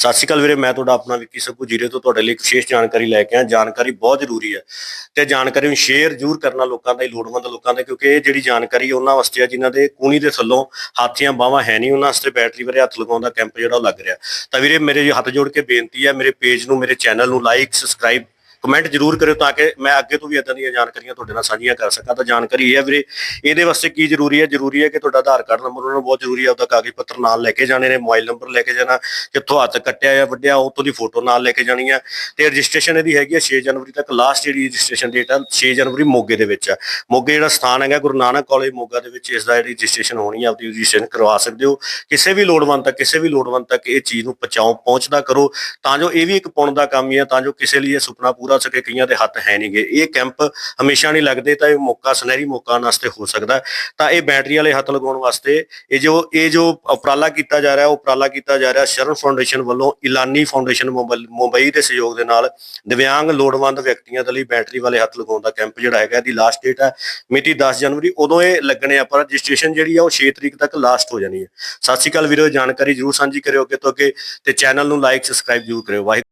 ਸਤਿ ਸ਼੍ਰੀ ਅਕਾਲ ਵੀਰੇ, ਮੈਂ ਤੁਹਾਡਾ ਆਪਣਾ ਵਿੱਕੀ ਸੱਗੂ ਜੀਰੇ ਤੋਂ ਤੁਹਾਡੇ ਲਈ ਇੱਕ ਵਿਸ਼ੇਸ਼ ਜਾਣਕਾਰੀ ਲੈ ਕੇ ਆਇਆ। ਜਾਣਕਾਰੀ ਬਹੁਤ ਜ਼ਰੂਰੀ ਹੈ ਤੇ ਜਾਣਕਾਰੀ ਨੂੰ ਸ਼ੇਅਰ ਜ਼ਰੂਰ ਕਰਨਾ ਲੋਕਾਂ ਦਾ ਲੋੜਵੰਦ ਲੋਕਾਂ ਦਾ, ਕਿਉਂਕਿ ਇਹ ਜਿਹੜੀ ਜਾਣਕਾਰੀ ਉਹਨਾਂ ਵਾਸਤੇ ਆ ਜਿਨ੍ਹਾਂ ਦੇ ਕੂਣੀ ਦੇ ਥੱਲੋਂ ਹਾਥੀਆਂ ਬਾਹਾਂ ਹੈ ਨਹੀਂ, ਉਹਨਾਂ ਵਾਸਤੇ ਬੈਟਰੀ ਬਾਰੇ ਹੱਥ ਲਗਾਉਣ ਦਾ ਕੈਂਪ ਜਿਹੜਾ ਉਹ ਲੱਗ ਰਿਹਾ। ਤਾਂ ਵੀਰੇ, ਮੇਰੇ ਹੱਥ ਜੋੜ ਕੇ ਬੇਨਤੀ ਹੈ, ਮੇਰੇ ਪੇਜ ਨੂੰ, ਮੇਰੇ ਚੈਨਲ ਨੂੰ ਲਾਈਕ ਸਬਸਕ੍ਰਾਈਬ ਕਮੈਂਟ ਜ਼ਰੂਰ ਕਰਿਓ ਤਾਂ ਕਿ ਮੈਂ ਅੱਗੇ ਤੋਂ ਵੀ ਇਦਾਂ ਦੀਆਂ ਜਾਣਕਾਰੀਆਂ ਤੁਹਾਡੇ ਨਾਲ ਸਾਂਝੀਆਂ ਕਰ ਸਕਾਂ। ਤਾਂ ਜਾਣਕਾਰੀ ਇਹ ਹੈ ਵੀਰੇ, ਇਹਦੇ ਵਾਸਤੇ ਕੀ ਜ਼ਰੂਰੀ ਹੈ? ਜ਼ਰੂਰੀ ਹੈ ਕਿ ਤੁਹਾਡਾ ਆਧਾਰ ਕਾਰਡ ਨੰਬਰ ਉਹਨਾਂ ਨੂੰ ਬਹੁਤ ਜ਼ਰੂਰੀ ਹੈ। ਉਹਦਾ ਕਾਗਜ਼ ਪੱਤਰ ਨਾਲ ਲੈ ਕੇ ਜਾਣੇ ਨੇ ਮੋਬਾਈਲ ਨੰਬਰ ਲੈ ਕੇ ਜਾਣਾ, ਕਿੱਥੋਂ ਹੱਥ ਕੱਟਿਆ ਜਾਂ ਵੱਡਿਆ ਉਹ ਦੀ ਫੋਟੋ ਨਾਲ ਲੈ ਕੇ ਜਾਣੀ ਹੈ। ਤੇ ਰਜਿਸਟ੍ਰੇਸ਼ਨ ਇਹਦੀ ਹੈਗੀ ਹੈ 6 ਜਨਵਰੀ ਤੱਕ ਲਾਸਟ ਜਿਹੜੀ ਰਜਿਸਟ੍ਰੇਸ਼ਨ ਡੇਟ ਹੈ 6 ਜਨਵਰੀ ਮੋਗੇ ਦੇ ਵਿੱਚ ਹੈ। ਮੋਗੇ ਜਿਹੜਾ ਸਥਾਨ ਹੈਗਾ, ਗੁਰੂ ਨਾਨਕ ਕਾਲਜ ਮੋਗਾ ਦੇ ਵਿੱਚ ਇਸ ਦਾ ਜਿਹੜੀ ਰਜਿਸਟ੍ਰੇਸ਼ਨ ਹੋਣੀ ਹੈ, ਆਪਦੀ ਰਜਿਸਟ੍ਰੇਸ਼ਨ ਕਰਵਾ ਸਕਦੇ ਹੋ। ਕਿਸੇ ਵੀ ਲੋੜਵੰਦ ਤੱਕ, ਕਿਸੇ ਵੀ ਲੋੜਵੰਦ ਤੱਕ ਇਹ ਚੀਜ਼ ਨੂੰ ਪਹੁੰਚਾਓ ਪਹੁੰਚਦਾ ਕਰੋ। ਤਾਂ ਜੋ ਇਹ ਵੀ ਇੱਕ ਪੁੰਨ ਦਾ ਕੰਮ ਹੀ ਹੈ, ਤਾਂ ਜੋ ਕਿਸੇ ਲਈ ਇਹ ਸੁਪਨਾ ਪੂਰਾ ਹੋ ਸਕੇ, ਕਈਆਂ ਦੇ ਹੱਥ ਹੈ ਨਹੀਂਗੇ। ਇਹ ਕੈਂਪ ਹਮੇਸ਼ਾ ਨਹੀਂ ਲੱਗਦੇ, ਤਾਂ ਇਹ ਮੌਕਾ, ਸੁਨਹਿਰੀ ਮੌਕਾ ਵਾਸਤੇ ਹੋ ਸਕਦਾ। ਤਾਂ ਇਹ ਬੈਟਰੀ ਵਾਲੇ ਹੱਥ ਲਗਾਉਣ ਵਾਸਤੇ ਇਹ ਜੋ ਇਹ ਜੋ ਉਪਰਾਲਾ ਕੀਤਾ ਜਾ ਰਿਹਾ, ਉਹ ਉਪਰਾਲਾ ਕੀਤਾ ਜਾ ਰਿਹਾ ਸ਼ਰਨ ਫਾਊਂਡੇਸ਼ਨ ਵੱਲੋਂ ਇਲਾਨੀ ਫਾਊਂਡੇਸ਼ਨ ਮੁੰਬਈ- ਦੇ ਸਹਿਯੋਗ ਦੇ ਨਾਲ ਦਿਵਿਆਂਗ, ਲੋੜਵੰਦ ਵਿਅਕਤੀਆਂ ਦੇ ਲਈ ਬੈਟਰੀ ਵਾਲੇ ਹੱਥ ਲਗਾਉਣ ਦਾ ਕੈਂਪ ਜਿਹੜਾ ਹੈਗਾ, ਇਹਦੀ ਲਾਸਟ ਡੇਟ ਹੈ, ਮਿਤੀ 10 ਜਨਵਰੀ। ਉਦੋਂ ਇਹ ਲੱਗਣੇ ਆ, ਪਰ ਰਜਿਸਟ੍ਰੇਸ਼ਨ ਜਿਹੜੀ ਆ, ਉਹ 6 ਤਰੀਕ ਤੱਕ ਲਾਸਟ ਹੋ ਜਾਣੀ ਹੈ। ਸਤਿ ਸ਼੍ਰੀ ਅਕਾਲ ਵੀਰੋ ਜਾਣਕਾਰੀ ਜਰੂਰ ਸਾਂਝੀ ਕਰਿਓ ਅੱਗੇ ਤੋਂ ਅੱਗੇ, ਤੇ ਚੈਨਲ ਨੂੰ ਲਾਈਕ ਸਬਸਕ੍ਰਾਈਬ ਜਰੂਰ ਕਰਿਓ। ਵਾਹਿਗੁਰੂ